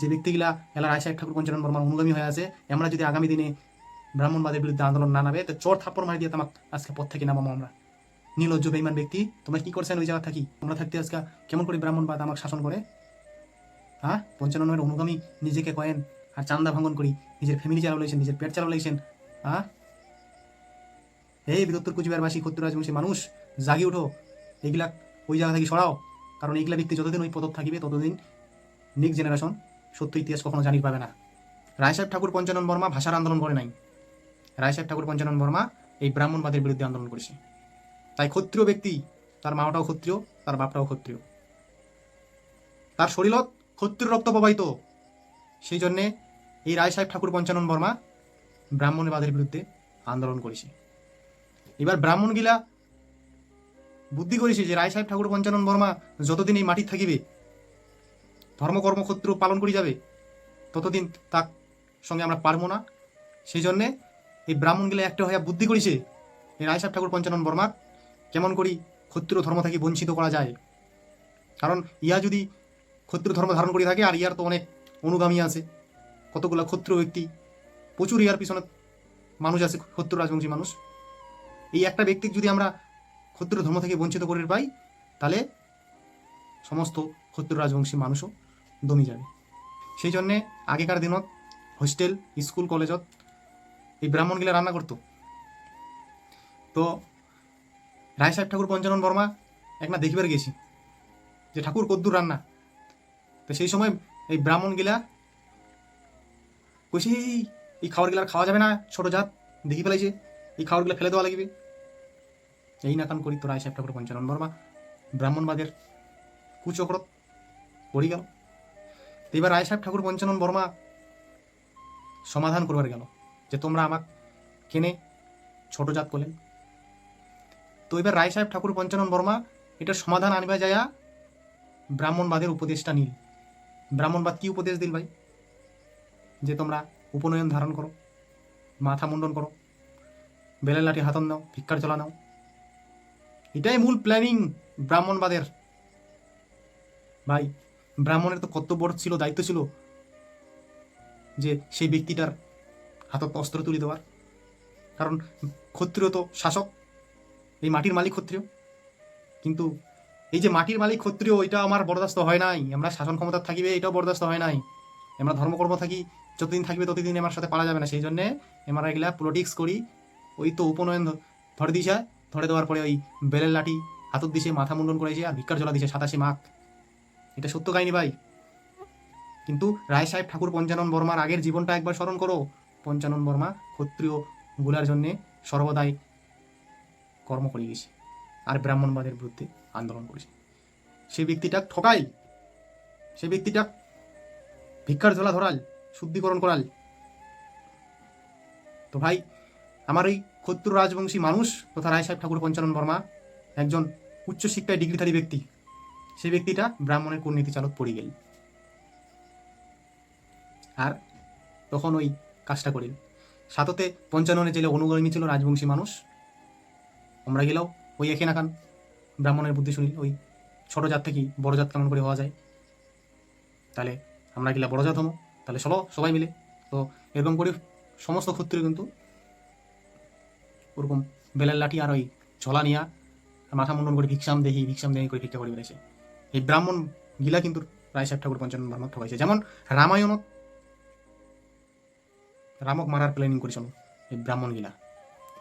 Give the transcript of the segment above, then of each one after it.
যে ব্যক্তিগুলা আয়সা ঠাকুর, পঞ্চানন বর্মার অনুগামী হয়ে আছে, আমরা যদি আগামী দিনে ব্রাহ্মণবাদের বিরুদ্ধে আন্দোলন না নামে, তো চোর থাপ্পড় মারি দিয়ে তোমাকে আজকে পথ থেকে নামাবো আমরা। নির্লজ্জ বেইমান ব্যক্তি, তোমরা কি করছেন ওই জায়গা থাকি? তোমরা থাকতে আজকে কেমন করে ব্রাহ্মণবাদ আমাকে শাসন করে? হ্যাঁ? পঞ্চাননের অনুগামী নিজেকে কয়েন আর চান্দা ভাঙন করি। নিজের ফ্যামিলি চালাও লাইছেন নিজের পেট চালাও লাইছেন হ্যাঁ? এই বৃহত্তর কুচবিহারবাসী ক্ষত্র রাজবংশী মানুষ জাগি উঠো এইগুলা ওই জায়গা থেকে সরাও। কারণ এইগুলা ব্যক্তি যতদিন ওই পদক থাকিবে, ততদিন নেক্সট জেনারেশন সত্য ইতিহাস কখনো জানি পাবে না। রায় সাহেব ঠাকুর পঞ্চানন বর্মা ভাষার আন্দোলন করে নাই। রায় সাহেব ঠাকুর পঞ্চানন বর্মা এই ব্রাহ্মণবাদের বিরুদ্ধে আন্দোলন করেছে। তাই ক্ষত্রিয় ব্যক্তি, তার মাটাও ক্ষত্রিয়, তার বাপটাও ক্ষত্রিয়। তার শরীরত ক্ষত্রিয় রক্ত প্রবাহিত। সেই জন্যে এই রায় সাহেব ঠাকুর পঞ্চানন বর্মা ব্রাহ্মণবাদের বিরুদ্ধে আন্দোলন করেছে। এবার ব্রাহ্মণগিলা বুদ্ধি করেছে যে রায় সাহেব ঠাকুর পঞ্চানন বর্মা যতদিন এই মাটির থাকিবে, ধর্মকর্ম ক্ষত্র পালন করে যাবে, ততদিন তার সঙ্গে আমরা পারব না। সেই জন্যে এই ব্রাহ্মণগুলো একটা হইয়া বুদ্ধি করেছে এই রায় সাহেব ঠাকুর পঞ্চানন বর্মা কেমন করি ক্ষত্রিয় ধর্ম থেকে বঞ্চিত করা যায়। কারণ ইয়া যদি ক্ষত্রিয় ধর্ম ধারণ করে থাকে, আর ইয়ার তো অনেক অনুগামী আছে। কতগুলা ক্ষত্রিয় ব্যক্তি, প্রচুর ইয়ার পিছনে মানুষ আছে ক্ষত্র রাজবংশী মানুষ। এই একটা ব্যক্তিকে যদি আমরা ক্ষত্রিয় ধর্ম থেকে বঞ্চিত করে পাই, তাহলে সমস্ত ক্ষত্রিয় রাজবংশী মানুষও দমি যাবে। সেই জন্যে আগেকার দিনত হোস্টেল, স্কুল কলেজত এই ব্রাহ্মণগুলা রান্না করতো। তো রায় সাহেব ঠাকুর, পঞ্চানন বর্মা একনা দেখিবার গেছি যে ঠাকুর কদ্দুর রান্না। তো সেই সময় এই ব্রাহ্মণগুলা কইছে, এই খাবারগুলা আর খাওয়া যাবে না, ছোট জাত, দেখি ফেলাইছে। এই খাবারগুলা ফেলে দেওয়া লাগবে। এই না কান করি তো রায় সাহেব ঠাকুর পঞ্চানন বর্মা ব্রাহ্মণবাদের কুচক্রত পড়ি গেল। এবার রায় সাহেব ঠাকুর পঞ্চানন বর্মা সমাধান করবার গেল, যে তোমরা আমাক কেনে ছোট জাত করলেন তো এবার রায় সাহেব ঠাকুর পঞ্চানন বর্মা এটার সমাধান আনবা যায়া ব্রাহ্মণবাদের উপদেশটা নিল। ব্রাহ্মণবাদ কি উপদেশ দিল ভাই? যে তোমরা উপনয়ন ধারণ করো, মাথা মুন্ডন করো, বেলের লাঠি হাতন দাও, ভিক্ষার চলা নাও এটাই মূল প্ল্যানিং ব্রাহ্মণবাদের। ভাই, ব্রাহ্মণের তো কর্তব্য ছিল, দায়িত্ব ছিল যে সেই ব্যক্তিটার হাতত অস্ত্র তুলে দেওয়ার। কারণ ক্ষত্রিয় তো শাসক, এই মাটির মালিক ক্ষত্রিয়। কিন্তু এই যে মাটির মালিক ক্ষত্রিয় এটা আমার বরদাস্ত হয় নাই। আমরা শাসন ক্ষমতা থাকিবে এটাও বরদাস্ত হয় নাই। আমরা ধর্মকর্ম থাকি, যতদিন থাকবে ততদিন আমার সাথে পারা যাবে না। সেই জন্যে আমরা এগুলা পলিটিক্স করি। ওই তো উপনয়ন ধরে দিছে, ধরে দেওয়ার পরে ওই বেলের লাঠি হাতত দিছে, মাথা মুন্ডন করেছে আর ভিক্ষার জলা দিছে, সাতাশে মাখ এটা সত্য কাহিনী ভাই। কিন্তু রায় সাহেব ঠাকুর পঞ্চানন বর্মার আগের জীবনটা একবার স্মরণ করো। পঞ্চানন বর্মা ক্ষত্রিয়গুলার জন্যে সর্বদাই কর্ম করে গেছে। আর ব্রাহ্মণবাদের বিরুদ্ধে। আন্দোলন করেছে। সেই ব্যক্তিটা ঠকাই সেই ব্যক্তিটা ভিক্ষার ঝোলা ধরাল, শুদ্ধিকরণ করাল। তো ভাই, আমার এই ক্ষত্র রাজবংশী মানুষ তথা রায় সাহেব ঠাকুর পঞ্চানন বর্মা একজন উচ্চশিক্ষায় ডিগ্রিধারী ব্যক্তি। সেই ব্যক্তিটা ব্রাহ্মণের কূটনীতি চালক পড়ে গেল। আর তখন ওই কাজটা করিল। সাততে পঞ্চাননে জেলে অনুগামী ছিল রাজবংশী মানুষ। আমরা গেলেও ওই একে নাকান। ব্রাহ্মণের বুদ্ধি শুনিল ওই ছোট জাত থেকেই বড় জাত কেমন করে হওয়া যায়? তাহলে আমরা গেলে বড় জাত হব। তাহলে চলো সবাই মিলে। তো এরকম করে সমস্ত ক্ষত্রিয় কিন্তু ওরকম বেলের লাঠি আর ওই ঝোলা নিয়া মাথা মুন্ডন করে ভিক্ষাম দেহি ভিক্ষাম দেহি করে ভিক্ষা করে বেড়েছে এই ব্রাহ্মণ গিলা কিন্তু রায় সাহেব ঠাকুর পঞ্চানন বর্মা ঠকাইছে যেমন রামায়ণত রামক মারার প্ল্যানিং করেছিল এই ব্রাহ্মণ গিলা।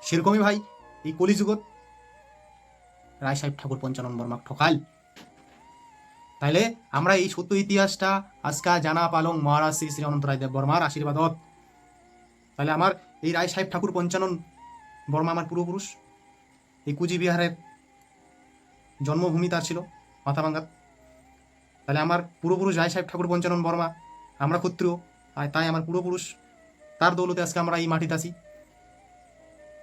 সেরকমই ভাই এই কলিযুগত রায় সাহেব ঠাকুর পঞ্চানন বর্মা ঠকাল। তাইলে আমরা এই সত্য ইতিহাসটা আজকা জানা পালং মহারাজ শ্রী শ্রী অনন্ত রায় দেব বর্মার আশীর্বাদত। তাহলে আমার এই রায় সাহেব ঠাকুর পঞ্চানন বর্মা আমার পূর্বপুরুষ। এই কুচবিহারের জন্মভূমি তার ছিল, মাথাভাঙ্গাত। তাহলে আমার পূর্বপুরুষ রায় সাহেব ঠাকুর পঞ্চানন বর্মা আমরা ক্ষত্রিয়, আর তাই আমার পূর্বপুরুষ। তার দৌলতে আজকে আমরা এই মাটিতে আছি।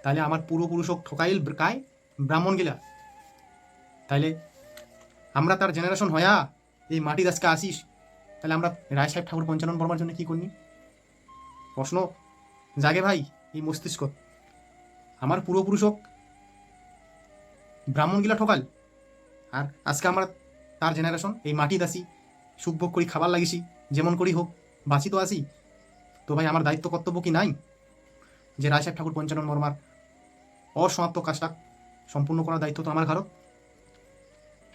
তাহলে আমার পূর্বপুরুষ হোক ঠকাইল কায়? ব্রাহ্মণ গিলা? তাইলে আমরা তার জেনারেশন হয়া এই মাটির আজকে আসিস। তাহলে আমরা রায় সাহেব ঠাকুর পঞ্চানন বর্মার জন্য কী করিনি? প্রশ্ন জাগে ভাই এই মস্তিষ্ক। আমার পূর্বপুরুষ হোক ব্রাহ্মণগিলা ঠকাল, আর আজকে আমরা তার জেনারেশন এই মাটি দাসি সুখভোগ করি, খাবার লাগিছি যেমন করি হোক, বাঁচি তো আসি। তো ভাই আমার দায়িত্ব, কর্তব্য কি নাই? যে রায় সাহেব ঠাকুর পঞ্চানন বর্মার অসমাপ্ত কাজটা সম্পূর্ণ করার দায়িত্ব তো আমার ঘরত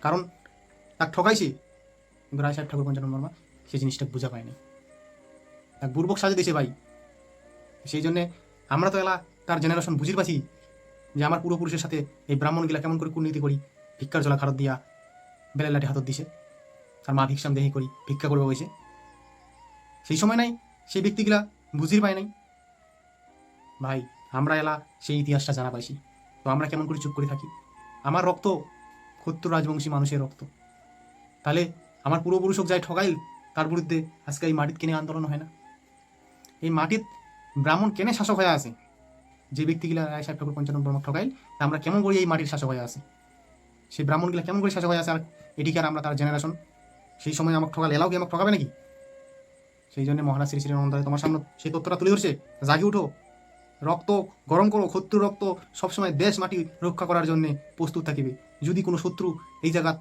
কারণ তাক ঠকাইছি, কিন্তু রায় সাহেব ঠাকুর পঞ্চানন বর্মা সেই জিনিসটা বোঝা পায়নি। এক বুর্বক সাজে দিয়েছে ভাই। সেই জন্যে আমরা তো এলা তার জেনারেশন বুঝির পাচ্ছি যে আমার পূর্বপুরুষের সাথে এই ব্রাহ্মণগুলা কেমন করে কূটনীতি করি, ভিক্ষার জলা খারত দিয়া বেলের লাঠি হাতত দিছে আর মা ভিক্ষাম দেহি করি, ভিক্ষা করবে বসে সেই সময় নাই সেই ব্যক্তিগুলা বুঝির পায় নাই। ভাই, আমরা এলা সেই ইতিহাসটা জানা পাইছি। তো আমরা কেমন করে চুপ করে থাকি? আমার রক্ত ক্ষত্র রাজবংশী মানুষের রক্ত। তাহলে আমার পূর্বপুরুষক যাই ঠকাইল তার বিরুদ্ধে আজকে এই মাটিত কেনে আন্দোলন হয় না। এই মাটিত ব্রাহ্মণ কেনে শাসক হয়ে আছে? যে ব্যক্তিগুলা রায় সাহেব ঠাকুর পঞ্চানন বর্মা ঠকাইল তা আমরা কেমন করে এই মাটির শাসক হয়ে আছে? সেই ব্রাহ্মণগুলা কেমন করে শাসক হয়ে আছে আর এটিকে আর আমরা তার জেনারেশন সেই সময় আমাকে ঠকাল এলাও কি আমাকে ঠকাবে নাকি? সেই জন্য মহারাজ শ্রী শ্রী তোমার সামনে সেই তথ্যটা তুলে ধরছে, জাগি উঠো। রক্ত গরম করো শত্রু রক্ত সবসময় দেশ মাটি রক্ষা করার জন্য প্রস্তুত থাকিবে। যদি কোনো শত্রু এই জায়গা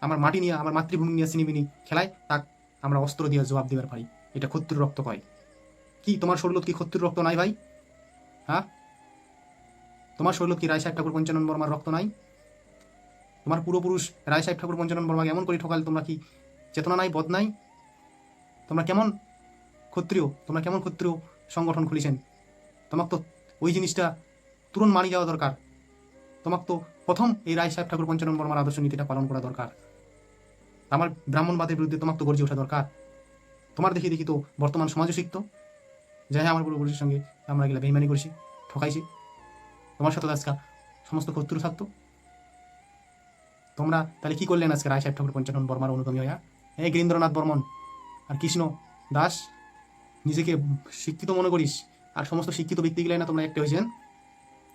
আমার মাটি নিয়ে, আমার মাতৃভূমি নিয়ে সিনিমিনি খেলায়, তাক আমরা অস্ত্র দিয়ে জবাব দিবার পারি। এটা ক্ষত্রুর রক্ত কয়। কি, তোমার শরীরত কি ক্ষত্রুর রক্ত নাই ভাই? হ্যাঁ? তোমার শরীরত কি রায় সাহেব ঠাকুর পঞ্চানন বর্মার রক্ত নাই? তোমার পূর্বপুরুষ রায় সাহেব ঠাকুর পঞ্চানন বর্মাকে এমন করে ঠকাল তোমরা কি চেতনা নাই বদ নাই? তোমরা কেমন ক্ষত্রিয়, তোমরা কেমন ক্ষত্রিয় সংগঠন খুলেছেন? তোমাকে তো ওই জিনিসটা তুরন্ত মানি যাওয়া দরকার। তোমাকে তো প্রথম এই রায় সাহেব ঠাকুর পঞ্চানন বর্মার আদর্শ নীতিটা পালন করা দরকার। আমার ব্রাহ্মণবাদের বিরুদ্ধে তোমাকে তো গর্জে ওঠা দরকার। তোমার দেখি দেখি তো বর্তমান সমাজও শিখত। যে হ্যাঁ আমার পূর্বপুরুষের সঙ্গে আমরা গেলে বেইমানি করেছি, ঠকাইছি। তোমার সাথে আজকে সমস্ত শত্রু থাকতো। তোমরা তাহলে কি করলেন আজকে রায় সাহেব ঠাকুর পঞ্চানন বর্মার অনুগামী হইয়া? এই গিরীন্দ্রনাথ বর্মন আর কৃষ্ণ দাস, নিজেকে শিক্ষিত মনে করিস, আর সমস্ত শিক্ষিত ব্যক্তিগুলাই না তোমরা একটা হয়েছেন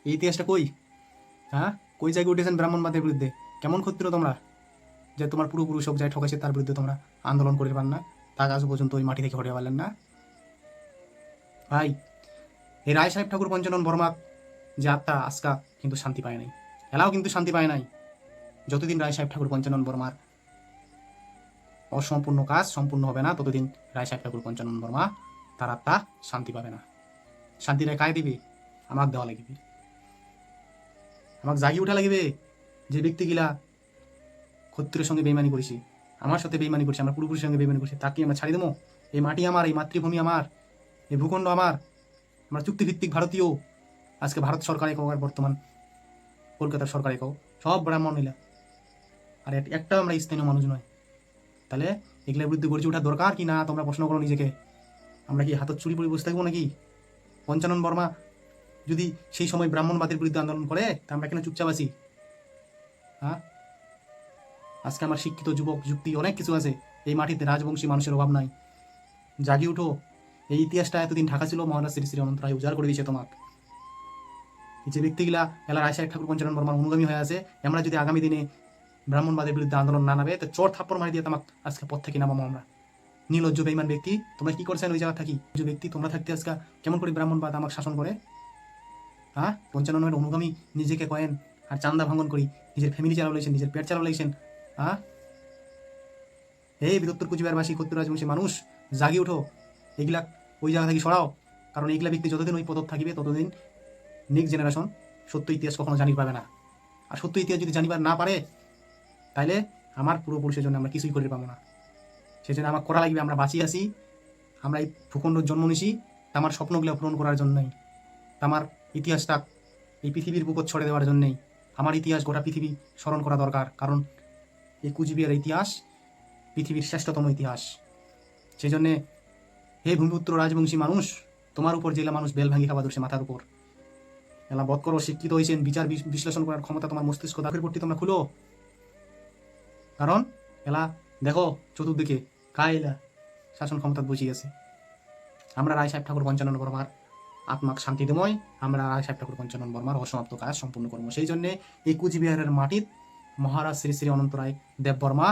এই ইতিহাসটা কই? হ্যাঁ? কই জায়গায় উঠেছেন ব্রাহ্মণবাদের বিরুদ্ধে? কেমন ক্ষত্রিয় তোমরা? যে তোমার পূর্বপুরুষ সব যায় ঠকাইছে তার বিরুদ্ধে তোমরা আন্দোলন করতে পার না? তা আজ পর্যন্ত ওই মাটি থেকে হটে পারলেন না? ভাই, এই রায় সাহেব ঠাকুর পঞ্চানন বর্মা যে আত্মা আজকা কিন্তু শান্তি পায় নাই। এলাও কিন্তু শান্তি পায় নাই। যতদিন রায় সাহেব ঠাকুর পঞ্চানন বর্মার অসম্পূর্ণ কাজ সম্পূর্ণ হবে না, ততদিন রায় সাহেব ঠাকুর পঞ্চানন বর্মা তার আত্মা শান্তি পাবে না। শান্তিটা কায় দিবি? আমার দেওয়া লাগবে। আমাকে জাগি উঠা লাগবে যে ব্যক্তিগুলা ক্ষত্রিয়ের সঙ্গে বেইমানি করেছি। আমার সাথে বেইমানি করছে, আমার পূর্বপুরুষের সঙ্গে বেইমানি করছে। তাকে আমরা ছাড়ি দেবো। এই মাটি আমার, এই মাতৃভূমি আমার, এই ভূখণ্ড আমার। আমরা চুক্তিভিত্তিক ভারতীয়। আজকে ভারত সরকার একক আর বর্তমান কলকাতার সরকার একক সব ব্রাহ্মণ মিলা আর এক- একটাও আমরা স্থানীয় মানুষ নয়। তাহলে এগুলোর বিরুদ্ধে গড়ে ওঠা দরকার কি না? তোমরা প্রশ্ন করো নিজেকে। আমরা কি হাতত চুরি পরে বসে থাকব নাকি? পঞ্চানন বর্মা যদি সেই সময় ব্রাহ্মণবাদের বিরুদ্ধে আন্দোলন করে, তা আমরা কেন চুপচাপ আছি? হ্যাঁ? আজকে আমার শিক্ষিত যুবক যুক্তি অনেক কিছু আছে। এই মাটিতে রাজবংশী মানুষের অভাব নাই। জাগি উঠো। এই ইতিহাসটা এতদিন ঢাকা ছিল, মহারাজ শ্রী শ্রী অনন্ত রায় উজাড় করে দিয়েছে তোমাক যে ব্যক্তিগুলা এলার আশা ঠাকুর পঞ্চানন বর্মার অনুগামী হয়ে আছে, আমরা যদি আগামী দিনে ব্রাহ্মণবাদের বিরুদ্ধে আন্দোলন না নামে, তো চোর থাপ্পড় মারি দিয়ে তোমাক আজকে পথ থেকে নামাবো আমরা। নির্লজ্জ বেইমান ব্যক্তি, তোমরা কি করছেন ওই জায়গা থাকি যে ব্যক্তি, তোমরা থাকতে আজকে কেমন করে ব্রাহ্মণবাদ আমাকে শাসন করে? হ্যাঁ? পঞ্চাননের অনুগামী নিজেকে কয়েন আর চান্দা ভাঙন করি। নিজের ফ্যামিলি চালাও লেগেছেন নিজের পেট চালাও লেগেছেন হ্যাঁ? এই বৃহত্তর কুচবিহারবাসী ক্ষত্র রাজবংশী মানুষ জাগি উঠো এগুলা ওই জায়গা থেকে সরাও। কারণ এইগুলা ব্যক্তি যতদিন ওই পদক থাকিবে, ততদিন নেক্সট জেনারেশন সত্য ইতিহাস কখনো জানি পাবে না। আর সত্য ইতিহাস যদি জানিবার না পারে, তাইলে আমার পূর্বপুরুষের জন্য আমরা কিছুই করতে পাবো না। সেই জন্য আমার করা লাগবে, আমরা বাঁচিয়ে আসি আমরা এই ভূখণ্ডর জন্ম নিছি। আমার স্বপ্নগুলো পূরণ করার জন্যই। আমার ইতিহাসটা এই পৃথিবীর বুকত ছড়ে দেওয়ার জন্যই আমার ইতিহাস গোটা পৃথিবী স্মরণ করা দরকার। কারণ এই কুচবিহার ইতিহাস পৃথিবীর শ্রেষ্ঠতম ইতিহাস। সেই জন্যে হে ভূমিপুত্র রাজবংশী মানুষ, তোমার উপর জেলা মানুষ বেল ভাঙি খাওয়া ধরছে মাথার উপর। এলা বধ করো শিক্ষিত হয়েছেন বিচার বিশ- বিশ্লেষণ করার ক্ষমতা তোমার মস্তিষ্ক দাখের প্রতি তোমরা খুলো। কারণ এলা দেখো চতুর্দিকে কায়লা শাসন ক্ষমতা বসিয়ে আমরা রায় সাহেব ঠাকুর পঞ্চানন বর্মার আত্মাক শান্তি দেময় আমরা রায় সাহেব ঠাকুর পঞ্চানন বর্মার অসমাপ্ত কাজ সম্পূর্ণ করব। সেই জন্যে এই কুচবিহারের মাটিত মহারাজ শ্রী শ্রী অনন্ত রায় দেব বর্মা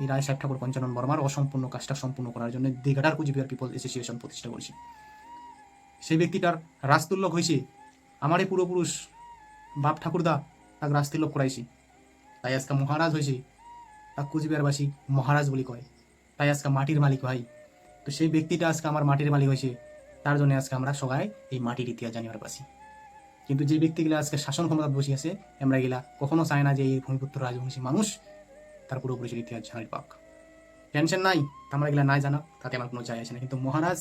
এই রায় সাহেব ঠাকুর পঞ্চানন বর্মার অসম্পূর্ণ কাজটা সম্পূর্ণ করার জন্য দিঘাটার কুচবিহার পিপল অ্যাসোসিয়েশন প্রতিষ্ঠা করছি। সেই ব্যক্তিটার রাজতুল্যক হয়েছে আমার এই পূর্বপুরুষ বাপ ঠাকুরদা তাকে রাজতুল্যক করাইছি। তাই আজকে মহারাজ হয়েছে, তাকে কুচবিহারবাসী মহারাজ বলি কয়। তাই আজকে মাটির মালিক ভাই। তো সেই ব্যক্তিটা আজকে আমার মাটির মালিক হয়েছে। তার জন্য আজকে আমরা সবাই এই মাটির ইতিহাস জানিবার পাচ্ছি কিন্তু যে ব্যক্তিগুলো আজকে শাসন ক্ষমতা বসে আছে, আমরা গেলা কখনো চায় না যে এই ভূমিপুত্র, রাজবংশী মানুষ তার পুরোপুরি ইতিহাস জানার পাক। টেনশন নাই আমরা এগুলা নাই জানা, তাতে আমার কোনো যায় আসে না। কিন্তু মহারাজ,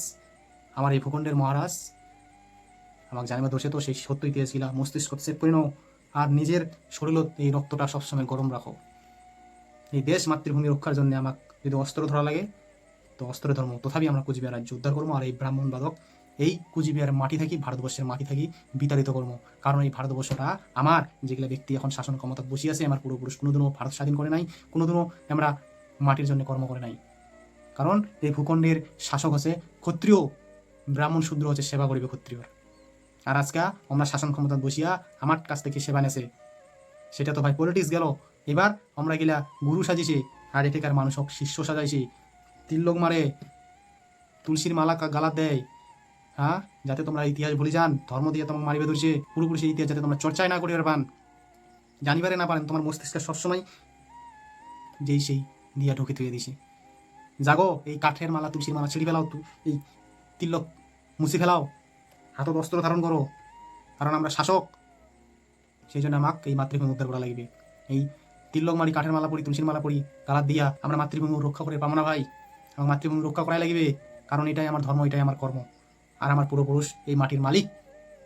আমার এই ভূখণ্ডের মহারাজ, আমাকে জানিবার দোষে তো সেই সত্য ইতিহাস গিলা মস্তিষ্ক করে নাও, আর নিজের শরীরত এই রক্তটা সবসময় গরম রাখো। এই দেশ মাতৃভূমি রক্ষার জন্য আমাকে যদি অস্ত্র ধরা লাগে তো অস্ত্র ধর্ম। তথাপি আমরা কুচবিহার রাজ্য উদ্ধার করব। আর এই ব্রাহ্মণ বাদক, এই কুচবিহার মাটি থাকি, ভারতবর্ষের মাটি থাকি, বিতাড়িত করব। কারণ এই ভারতবর্ষটা আমার যেগুলো ব্যক্তি এখন শাসন ক্ষমতা বসে আছে, আমার পূর্বপুরুষ কোনোদিনও ভারত স্বাধীন করে নাই, কোনোদিনও আমরা মাটির জন্য কর্ম করে নাই। কারণ এই ভূখণ্ডের শাসক হচ্ছে ক্ষত্রিয়, ব্রাহ্মণ শূদ্র হচ্ছে সেবা করিবে ক্ষত্রিয়র আর আজকে আমরা শাসন ক্ষমতা বসিয়া আমার কাছ থেকে সেবা নেছে। সেটা তো ভাই পলিটিক্স গেল। এবার আমরা গেলা গুরু সাজিছি, আর এটাকার মানুষ শিষ্য সাজাইছি তিল্লোক মারে, তুলসীর মালা গালাত দেয় হ্যাঁ? যাতে তোমরা ইতিহাস ভুলে যান, ধর্ম দিয়ে তোমাকে মারিবে ধরছে, পুরোপুরি সেই ইতিহাস যাতে তোমরা চর্চাই না করিবার পান। জানিবারে না পারেন, তোমার মস্তিষ্কে সবসময় যেই সেই দিয়া ঢুকে তুলে দিছে। জাগো, এই কাঠের মালা, তুলসীর মালা ছিঁড়ি ফেলাও এই তিল্লক মুছি ফেলাও। হাতত অস্ত্র ধারণ করো, কারণ আমরা শাসক। সেই জন্য আমাকে এই মাতৃভূমি উদ্ধার করা লাগবে। এই তিল্লক মারি, কাঠের মালা পরি, তুলসীর মালা পরি কালার দিয়া আমরা মাতৃভূমি রক্ষা করে পাবো না ভাই আমার মাতৃভূমি রক্ষা করাই লাগবে, কারণ এটাই আমার ধর্ম, এটাই আমার কর্ম। আর আমার পূর্বপুরুষ এই মাটির মালিক,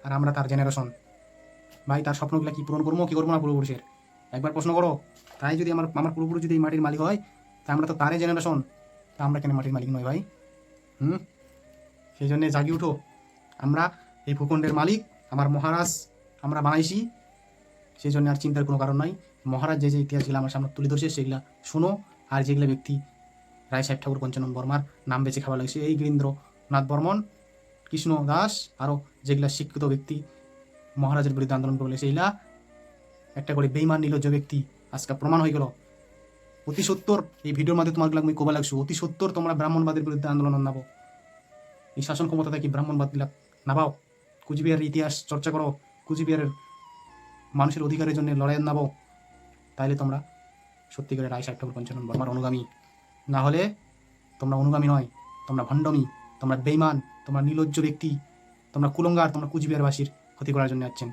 আর আমরা তার জেনারেশন ভাই, তার স্বপ্নগুলো কি পূরণ করব, কি করব না পূর্বপুরুষের? একবার প্রশ্ন করো, তাই যদি আমার আমার পূর্বপুরুষ যদি এই মাটির মালিক হয়, তা আমরা তো তারই জেনারেশন তা আমরা কেন মাটির মালিক নয় ভাই? হুম? সেই জন্যে জাগি উঠো। আমরা এই ভূখণ্ডের মালিক, আমার মহারাজ, আমরা বানাইছি। সেই জন্য আর চিন্তার কোনো কারণ নাই। মহারাজ যে যে ইতিহাসগুলো আমার সামনে তুলে ধরছে, সেগুলো শুনো। আর যেগুলো ব্যক্তি রায় সাহেব ঠাকুর পঞ্চানন বর্মার নাম বেঁচে খাওয়া লাগছে। এই গিরীন্দ্রনাথ বর্মন, কৃষ্ণ দাস আরও যেগুলা শিক্ষিত ব্যক্তি মহারাজের বিরুদ্ধে আন্দোলন করলে সেইগুলা একটা করে বেইমান নির্লজ্জ ব্যক্তি আজকে প্রমাণ হয়ে গেল। অতি সত্তর, এই ভিডিওর মাধ্যমে তোমার আমি কোবা লাগছো, অতি সত্তর তোমরা ব্রাহ্মণবাদের বিরুদ্ধে আন্দোলন নাবো এই শাসন ক্ষমতা থেকে ব্রাহ্মণবাদ বিলাক নাবাও। কুচবিহারের ইতিহাস চর্চা করো, কুচবিহারের মানুষের অধিকারের জন্য লড়াই নাবো তাইলে তোমরা সত্যিকারের রায় সাহেব ঠাকুর পঞ্চানন বর্মার অনুগামী। না হলে তোমরা অনুগামী নয়, তোমরা ভণ্ডমী, তোমরা বেইমান তোমরা নির্লজ্জ ব্যক্তি, তোমরা কুলঙ্গার, তোমরা কুচবিহারবাসীর ক্ষতি করার জন্য যাচ্ছেন।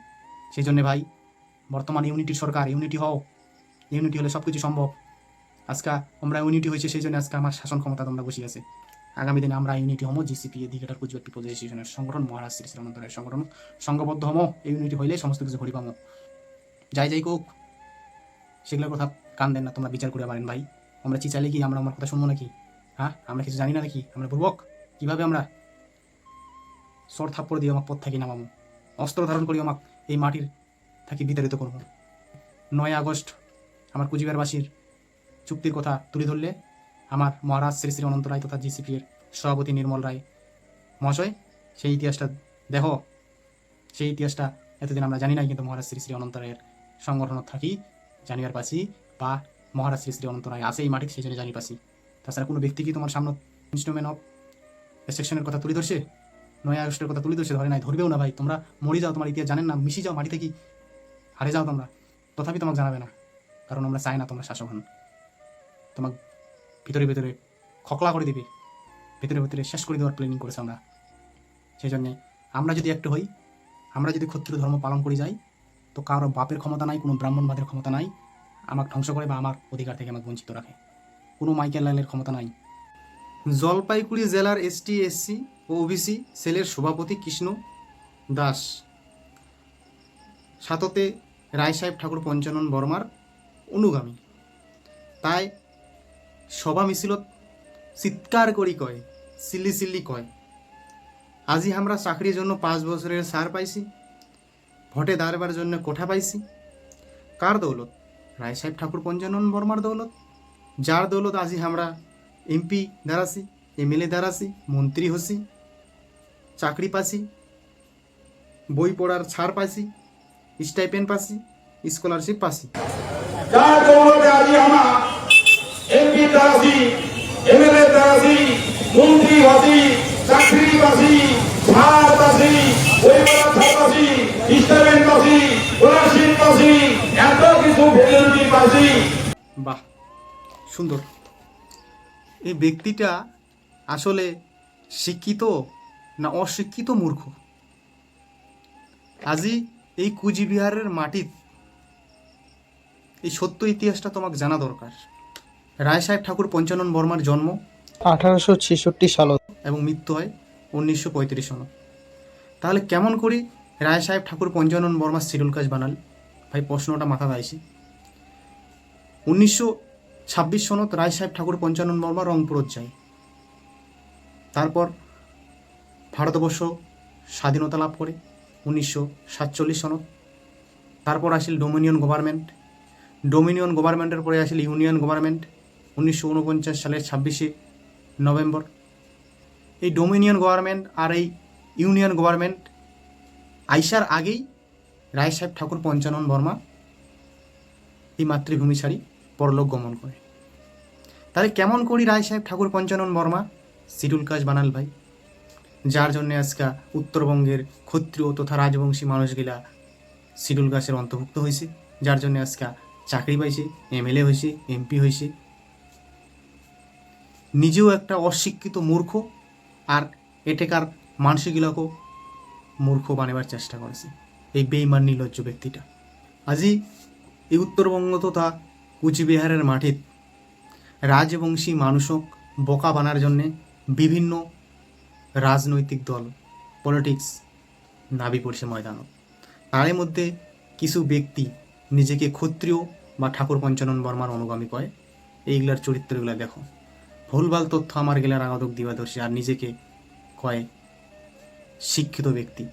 সেই জন্য ভাই, বর্তমান ইউনিটির সরকার, ইউনিটি হও। ইউনিটি হলে সব কিছু সম্ভব। আজকে আমরা ইউনিটি হয়েছে সেই জন্য আজকে আমার শাসন ক্ষমতা তোমরা বসে আছে। আগামী দিনে আমরা ইউনিটি হমো, জিসিপি, এদিকেটার কুচবিহার পিপল অ্যাসোসিয়েশনের সংগঠন, মহারাজ শ্রী শ্রীমন্ত রায়ের সংগঠন। সংঘবদ্ধ হমো ইউনিটি হইলে সমস্ত কিছু ঘড়ি পামো যাই যাই কোক, সেগুলোর কথা কান দেন না, তোমরা বিচার করে পারেন ভাই। আমরা চিচালে কি আমরা আমার কথা শুনব নাকি? হ্যাঁ আমরা কিছু জানি না নাকি? আমরা বুর্বক কীভাবে আমরা? সর থাপ্পড় দিয়ে আমার পথ থাকি নামাবো। অস্ত্র ধারণ করি আমাকে, এই মাটির থাকি বিতাড়িত করব। নয় আগস্ট, আমার কুচবিহারবাসীর চুক্তির কথা তুলে ধরলে আমার মহারাজ শ্রী শ্রী অনন্ত রায় তথা জিসিপি এর সভাপতি নির্মল রায়। মহাশয়, সেই ইতিহাসটা দেখো। সেই ইতিহাসটা এতদিন আমরা জানি না কিন্তু মহারাজ শ্রী শ্রী অনন্ত রায়ের সংগঠন থাকি, জানিবার পাচ্ছি বা মহারাজ শ্রী শ্রী অনন্ত রায় আছে এই মাটিতে সেই জন্য জানি পাচ্ছি তাছাড়া কোনো ব্যক্তি কি তোমার সামনে ইনস্ট্রুমেন্ট অফ সেকশনের কথা তুলে ধরছে? নয় আগস্টের কথা তুলে ধরছে, ধরে নাই, ধরবেও না ভাই। তোমরা মরে যাও, তোমার ইতিহাস জানেন না, মিশি যাও মাটিতে কি? হারে যাও তোমরা। তথাপি তোমাকে জানাবে না, কারণ আমরা চাই না তোমরা শাসক হন। তোমাকে ভিতরে ভিতরে খকলা করে দিবে। ভিতরে ভিতরে শেষ করে দেওয়ার প্ল্যানিং করেছে আমরা। সেই জন্যে আমরা যদি একটু হই, আমরা যদি ক্ষত্রিয় ধর্ম পালন করে যাই, তো কারও বাপের ক্ষমতা নাই, কোনো ব্রাহ্মণবাদের ক্ষমতা নাই। আমাকে ধ্বংস করে বা আমার অধিকার থেকে আমাকে বঞ্চিত রাখে কোনো মাইকেল লাইনের ক্ষমতা নাই। জলপাইগুড়ি জেলার এসটি, এসসি ও ওবিসি সেলের সভাপতি কৃষ্ণ দাস। সাততে রায় সাহেব ঠাকুর পঞ্চানন বর্মার অনুগামী। তাই সভা মিছিলত চিৎকার করি কয় সিল্লি সিল্লি কয়। আজি আমরা চাকরির জন্য পাঁচ বছরের সার পাইছি, ভোটে দাঁড়বার জন্য কোঠা পাইছি। কার দৌলত? রায় সাহেব ঠাকুর পঞ্চানন বর্মার দৌলত, যার দৌলত আজি আমরা এমপি দাঁড়াছি এমএলএ দাঁড়াছি মন্ত্রী হসি, চাকরি পাছি বই পড়ার ছাড় পাইছি স্টাইপেন পাছি স্কলারশিপ পাছি মন্ত্রী বাসী চাকরি বাসী পরিবার এত কিছু বাহ সুন্দর। এই ব্যক্তিটা আসলে শিক্ষিত না অশিক্ষিত মূর্খ? আজই এই কুচবিহারের মাটিত এই সত্য ইতিহাসটা তোমাকে জানা দরকার। রায় সাহেব ঠাকুর পঞ্চানন বর্মার জন্ম আঠারোশো ছেষট্টি সালত এবং মৃত্যু হয় উনিশশো পঁয়ত্রিশ সনত তাহলে কেমন করি রায় সাহেব ঠাকুর পঞ্চানন বর্মা শিডিউল কাজ বানাল। ভাই, প্রশ্নটা মাথা আইসি উনিশশো ছাব্বিশ সনত রায় সাহেব ঠাকুর পঞ্চানন বর্মা রংপুরত যায়। তারপর ভারতবর্ষ স্বাধীনতা লাভ করে, উনিশশো সাতচল্লিশ সনত তারপর আসিল ডোমিনিয়ন গভর্নমেন্ট। ডোমিনিয়ন গভর্নমেন্টের পরে আসিল ইউনিয়ন গভর্নমেন্ট, উনিশশো উনপঞ্চাশ সালের ছাব্বিশে নভেম্বর। এই ডোমিনিয়ন গভর্নমেন্ট আর এই ইউনিয়ন গভর্নমেন্ট আইসার আগেই রায় সাহেব ঠাকুর পঞ্চানন বর্মা, এই মাতৃভূমি ছাড়ি পরলোক গমন করে। তাহলে কেমন করি রায় সাহেব ঠাকুর পঞ্চানন বর্মা? শিডিউল কাজ বানাল ভাই। যার জন্য আজকা উত্তরবঙ্গের ক্ষত্রিয় তথা রাজবংশী মানুষগুলা শিডিউল কাজের অন্তর্ভুক্ত হয়েছে। যার জন্য আজকা চাকরি পাইছে, এমএলএ হয়েছে এমপি হয়েছে নিজেও একটা অশিক্ষিত মূর্খ, আর এটেকার মানুষগুলোকেও মূর্খ বানাবার চেষ্টা করেছে। এই বেইমান নির্লজ্জ ব্যক্তিটা। আজি এই উত্তরবঙ্গ তথা কুচবিহারের মাটিত রাজবংশী মানুষক বোকা বানার জন্যে বিভিন্ন রাজনৈতিক দল পলিটিক্স নাবি পড়ছে ময়দানত তার মধ্যে কিছু ব্যক্তি নিজেকে ক্ষত্রিয় বা ঠাকুর পঞ্চানন বর্মার অনুগামী কয়। এইগুলার চরিত্রগুলো দেখো। ভুলভাল তথ্য আমার গেলার আগাদক দিবা দর্শী আর নিজেকে কয় শিক্ষিত ব্যক্তি।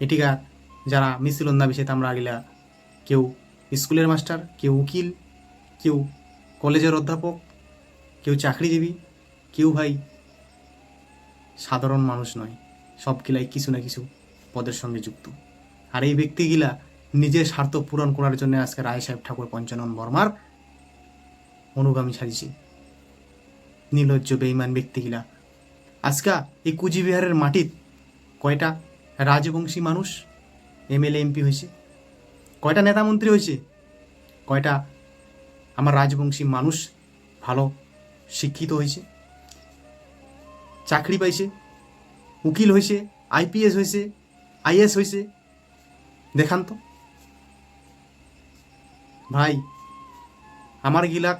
এটিকা যারা মিছিল বিষয়ে আমরা আগিলা কেউ স্কুলের মাস্টার, কেউ উকিল, কেউ কলেজের অধ্যাপক, কেউ চাকরিজীবী, কেউ ভাই সাধারণ মানুষ নয়। সব সবগুলাই কিছু না কিছু পদের সঙ্গে যুক্ত। আর এই ব্যক্তিগুলা নিজের স্বার্থ পূরণ করার জন্য আজকে রায় সাহেব ঠাকুর পঞ্চানন বর্মার অনুগামী সাজিছে। নির্লজ্জ বেইমান ব্যক্তিগুলা। আজকা এই কুচবিহারের মাটিত কয়টা রাজবংশী মানুষ এমএলএ, এমপি হয়েছে? কয়টা নেতা মন্ত্রী হয়েছে? কয়টা আমার রাজবংশী মানুষ ভালো শিক্ষিত হয়েছে? চাকরি পাইছে? উকিল হয়েছে? আইপিএস হয়েছে? আইএস হয়েছে? দেখান তো। ভাই, আমার গিলাক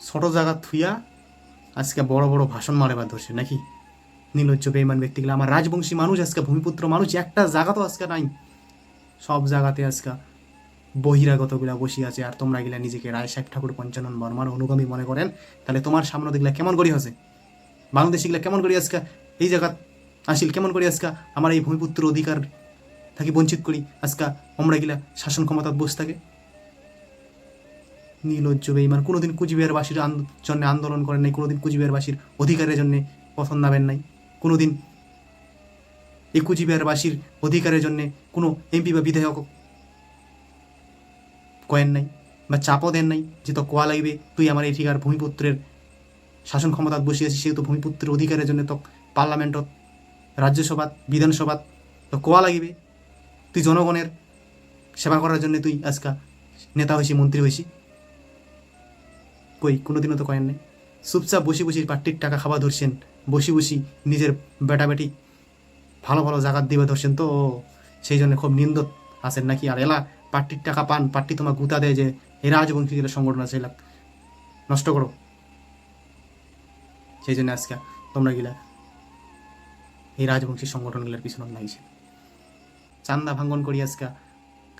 ছোট জায়গা থুইয়া আজকে বড় বড় ভাষণ মারেবার ধরছে নাকি? নির্লজ্জ বেইমান ব্যক্তিগুলো। আমার রাজবংশী মানুষ আজকে, ভূমিপুত্র মানুষ, একটা জায়গা তো আজকে নাই। সব জায়গাতে আজকে বহিরাগতগুলা বসে আছে। আর তোমরা গিলা নিজেকে রায় সাহেব ঠাকুর পঞ্চানন বর্মার অনুগামী মনে করেন, তাহলে তোমার সামনে দেখলে কেমন করি হসে? বাংলাদেশি গিলা কেমন করি আজকে? এই জায়গা আসিল কেমন করি আজকে? আমার এই ভূমিপুত্র অধিকার থাকি বঞ্চিত করি। আজকে আমরা গিলা শাসন ক্ষমতাত বসে থাকে। নীলজ্জ বেইমান কোনোদিন কুচবিহারবাসীর জন্য আন্দোলন করেন নাই, কোনোদিন কুচবিহারবাসীর অধিকারের জন্য পথন নামেন নাই। কোনোদিন এই কুচবিহারবাসীর অধিকারের জন্যে কোনো এমপি বা বিধায়ক কয়েন নাই বা চাপও দেন নাই যে তো কোয়া লাগবে, তুই আমার এই ঠিকার ভূমিপুত্রের শাসন ক্ষমতাত বসে আছিস, সেহেতু ভূমিপুত্রের অধিকারের জন্য তো পার্লামেন্টত, রাজ্যসভাত, বিধানসভাত তো কোয়া লাগিবে। তুই জনগণের সেবা করার জন্য তুই আজকা নেতা হয়েছি মন্ত্রী হয়েছি কই, কোনোদিনও তো কয়েন নেই। চুপচাপ বসি বসি পার্টির টাকা খাওয়া ধরছেন বসি বসি নিজের বেটা বেটি ভালো ভালো জায়গা দিবে ধরছেন তো। সেই জন্য খুব নিন্দত আছেন নাকি? আর এলা পার্টির টাকা পান, পার্টি তোমার গুতা দেয় যে এই রাজবংশী যেটা সংগঠন আছে, এলা নষ্ট করো। সেই জন্য আজকে তোমরা গিলা এই রাজবংশী সংগঠনগুলোর পিছনে লাগিয়েছে চান্দা ভাঙ্গন করি আজকে।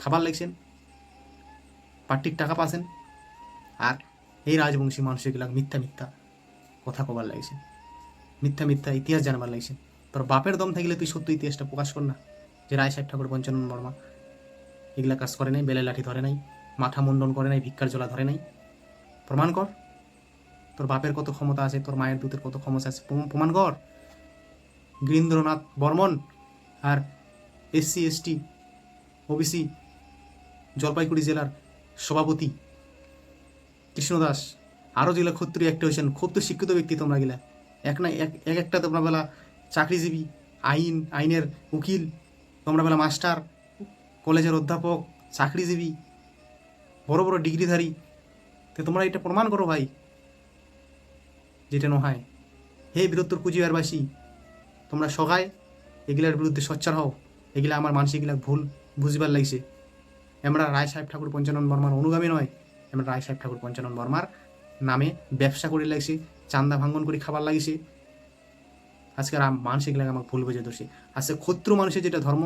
খাবার লাগছেন, পার্টির টাকা পাচ্ছেন, আর এই রাজবংশী মানুষগুলা মিথ্যা মিথ্যা কথা কবার লাগছে। মিথ্যা মিথ্যা ইতিহাস জানবার লাগছে। তোর বাপের দম থাকলে তুই সত্য ইতিহাসটা প্রকাশ কর না। যে রায় সাহেব ঠাকুর, পঞ্চানন বর্মা, এগুলা কাজ করে নাই বেলে লাঠি ধরে নাই, মাথা মুন্ডন করে নাই, ভিক্ষার জলা ধরে নাই। প্রমাণ কর, তোর বাপের কত ক্ষমতা আছে, তোর মায়ের দুধের কত ক্ষমতা আছে প্রমাণ কর। গিরীন্দ্রনাথ বর্মন আর এসসি, এসটি, ওবিসি, জলপাইগুড়ি জেলার সভাপতি কৃষ্ণদাস, আরও যেগুলো ক্ষত্রিয় একটা হয়েছেন। খুব শিক্ষিত ব্যক্তি তোমরা গেলা। এক না, এক এক একটা তোমরা বেলা চাকরিজীবী, আইন, আইনের উকিল, তোমরা বেলা মাস্টার, কলেজের অধ্যাপক, চাকরিজীবী, বড় বড় ডিগ্রিধারী। তো তোমরা এটা প্রমাণ করো ভাই, যেটা নয় হে বীরত্তর কুচবিহারবাসী, তোমরা সগায় এগুলার বিরুদ্ধে সোচ্চার হও। এগুলা আমার মানুষ এগুলা ভুল বুঝবার লাগছে। আমরা রায় সাহেব ঠাকুর পঞ্চানন বর্মার অনুগামী নয়, আমরা রায় সাহেব ঠাকুর পঞ্চানন বর্মার নামে ব্যবসা করে লাগছে। চান্দা ভাঙ্গন করে খাবার লাগিছে। আজকে আর মানুষ এগুলাকে আমাকে ভুল বুঝে দোষী আজকে ক্ষত্র মানুষের যেটা ধর্ম,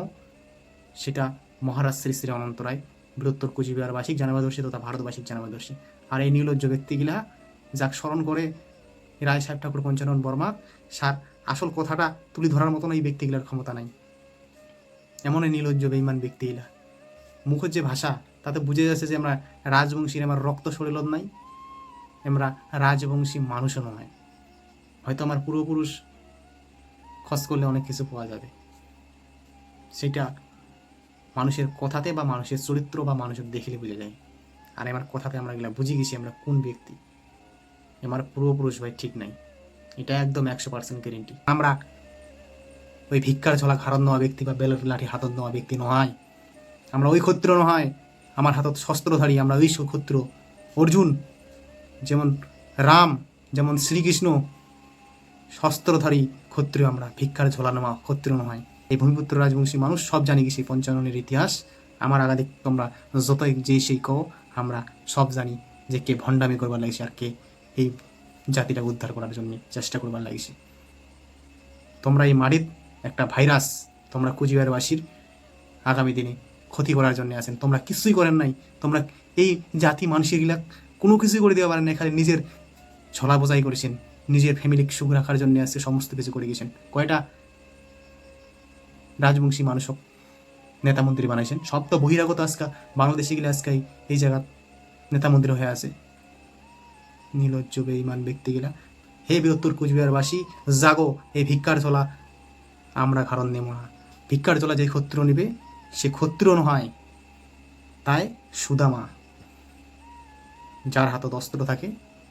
সেটা মহারাজ শ্রী শ্রী অনন্ত রায়, বৃহত্তর কুচবিহারবাসিক জানাবাদর্শী তথা ভারতবাসিক জানাবাদর্শী আর এই নির্লজ্জ ব্যক্তিগুলা, যাক স্মরণ করে রায় সাহেব ঠাকুর পঞ্চানন বর্মা সার আসল কথাটা তুলে ধরার মতন এই ব্যক্তিগুলার ক্ষমতা নাই। এমন এই নির্লজ্জ বেইমান ব্যক্তিগুলা। মুখের যে ভাষা, তাতে বুঝে যাচ্ছে যে আমরা রাজবংশীর আমার রক্ত শরীর নাই। আমরা রাজবংশী মানুষও নয়। হয়তো আমার পূর্বপুরুষ খস করলে অনেক কিছু পাওয়া যাবে। সেটা মানুষের কথাতে বা মানুষের চরিত্র বা মানুষের দেখলে বুঝে যায়। আর আমার কথাতে আমরা এগুলা বুঝে গেছি আমরা কোন ব্যক্তি। আমার পূর্বপুরুষ ভাই ঠিক নাই। এটা একদম একশো পার্সেন্ট গ্যারেন্টি আমরা ওই ভিক্ষার ঝোলা ঘাড়ত নেওয়া ব্যক্তি বা বেলর লাঠি হাতত নেওয়া ব্যক্তি নয়। আমরা ওই ক্ষত্র নয়। আমার হাতত শস্ত্রধারী আমরা ওই ক্ষত্র অর্জুন যেমন রাম, যেমন শ্রীকৃষ্ণ শস্ত্রধারী ক্ষত্রিয় আমরা, ভিক্ষার ঝোলা নেওয়া ক্ষত্রিয় নয়। এই ভূমিপুত্র, রাজবংশী মানুষ সব জানি গেছি পঞ্চাননের ইতিহাস। আমার আগাদে তোমরা যতই যেই সেই কও, আমরা সব জানি যে কে ভণ্ডামি করবার লাগছে আর কে এই জাতিটা উদ্ধার করার জন্য চেষ্টা করবার লাগছে। তোমরা এই মাটির একটা ভাইরাস, তোমরা কুচবিহারবাসীর আগামী দিনে ক্ষতি করার জন্য আছেন। তোমরা কিছুই করেন নাই। তোমরা এই জাতি মানুষেরগুলা কোনো কিছুই করে দেওয়া পারেন না, খালি নিজের ছলা বোঝাই করেছেন, নিজের ফ্যামিলিকে সুখ রাখার জন্য আছে সমস্ত কিছু করে গেছেন। কয়টা রাজবংশী মানুষ নেতা মন্ত্রী বানাইছেন? সব তো বহিরাগত আজকা, বাংলাদেশে গেলে আজকাই এই- জায়গা নেতা মন্ত্রী হয়ে আছে। নির্লজ্জ বেঈমান ব্যক্তিগুলা হে বৃহত্তর কুচবিহারবাসী, জাগো এই ভিক্ষার ঝোলা। আমরা কারণ নেব না। ভিক্ষার ঝোলা যে ক্ষত্র নিবে, সে ক্ষত্র নয়। তাই সুদামা। যার হাতত অস্ত্র থাকে,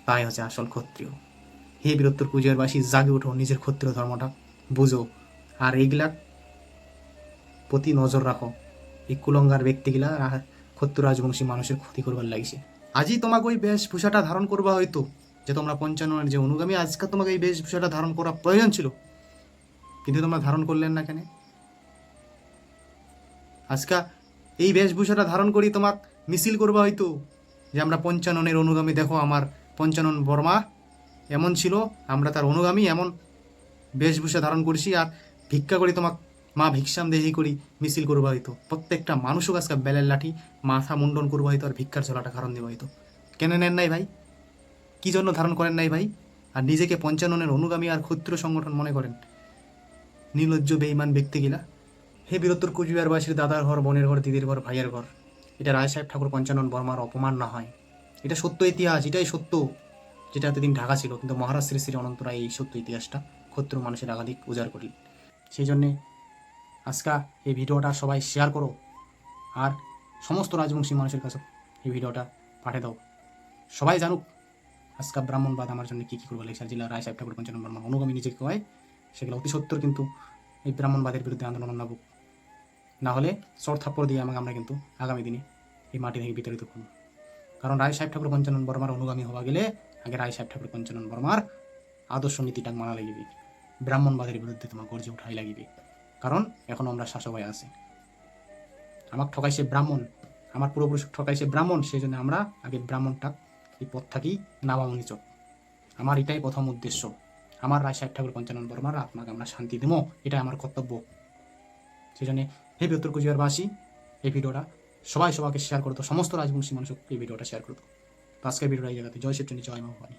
তাই হচ্ছে আসল ক্ষত্রিয়। হে বীরত্তর কুচবিহারবাসী জাগে ওঠো নিজের ক্ষত্রিয় ধর্মটা। বুঝো, আর এইগুলা প্রতি নজর রাখো। এই কুলঙ্গার ব্যক্তিগুলা ক্ষত্র রাজবংশী মানুষের ক্ষতি করবার লাগছে। আজই তোমাকে ওই বেশভূষাটা ধারণ করবা হয়তো, যে তোমরা পঞ্চান্নের যে অনুগামী, আজকে তোমাকে এই বেশভূষাটা ধারণ করা প্রয়োজন ছিল। কিন্তু তোমরা ধারণ করলেন না কেন? আজকা এই বেশভূষাটা ধারণ করি তোমাক মিছিল করবা হয়তো। যে আমরা পঞ্চাননের অনুগামী, দেখো আমার পঞ্চানন বর্মা এমন ছিল, আমরা তার অনুগামী এমন বেশভূষা ধারণ করছি আর ভিক্ষা করি তোমাক, মা ভিক্ষাম দেহি করি মিছিল করবা হইতো প্রত্যেকটা মানুষও আজকে বেলের লাঠি, মাথা মুন্ডন করব হয়তো আর ভিক্ষার ঝোলাটা কারণ দেবো হয়তো কেন নেন নাই ভাই? কি জন্য ধারণ করেন নাই ভাই? আর নিজেকে পঞ্চাননের অনুগামী আর ক্ষুদ্র সংগঠন মনে করেন? নির্লজ্জ বেইমান ব্যক্তিগুলা হে বীরত্তর কুচবিহারবাসীর দাদার ঘর, বোনের ঘর, দিদির ঘর, ভাইয়ের ঘর। এটা রায় সাহেব ঠাকুর পঞ্চানন বর্মার অপমান না হয়। এটা সত্য ইতিহাস, এটাই সত্য। যেটা এতদিন ঢাকা ছিল, কিন্তু মহারাজ শ্রী শ্রী অনন্ত রায় এই সত্য ইতিহাসটা ক্ষত্র মানুষের একাধিক উজাড় করলেন সেই জন্যে আজকা এই ভিডিওটা সবাই শেয়ার করো, আর সমস্ত রাজবংশী মানুষের কাছে এই ভিডিওটা পাঠিয়ে দাও। সবাই জানুক আজকা ব্রাহ্মণবাদ আমার জন্য কী কী করব লেগেছে জেলা রায় সাহেব ঠাকুর পঞ্চানন বর্মা অনুগামী নিজেকে কয়, সেগুলো অতি সত্তর কিন্তু এই ব্রাহ্মণবাদের বিরুদ্ধে আন্দোলন নামুক। না হলে চর থাপ্পড় দিয়ে আমাকে আমরা কিন্তু আগামী দিনে এই মাটি থেকে বিতাড়িত করব। কারণ রায় সাহেব ঠাকুর পঞ্চানন বর্মার অনুগামী হওয়া গেলে আগে রায় সাহেব ঠাকুর পঞ্চানন বর্মার আদর্শ নীতিটা মানা লাগিবে। ব্রাহ্মণবাদের বিরুদ্ধে তোমার গর্জে উঠাই লাগিবে। কারণ এখন আমরা শাসবায় আছি। আমাকে ঠকাইছে ব্রাহ্মণ, আমার পূর্বপুরুষ ঠকাইছে ব্রাহ্মণ সেই জন্য আমরা আগে ব্রাহ্মণটা এই পথ থাকি নামামনি চোখ আমার এটাই প্রথম উদ্দেশ্য। আমার রায় সাহেব ঠাকুর পঞ্চানন বর্মার আত্মাকে আমরা শান্তি দেবো, এটাই আমার কর্তব্য। সেই জন্য হে উত্তর কুচবিহারবাসী, এই ভিডিওটা সবাই সবাইকে শেয়ার করতো সমস্ত রাজবংশী মানুষ এই ভিডিওটা শেয়ার করতো আজকের ভিডিওটা এই জায়গাতে। জয় শিবচন্ডী জয় মা ভবানী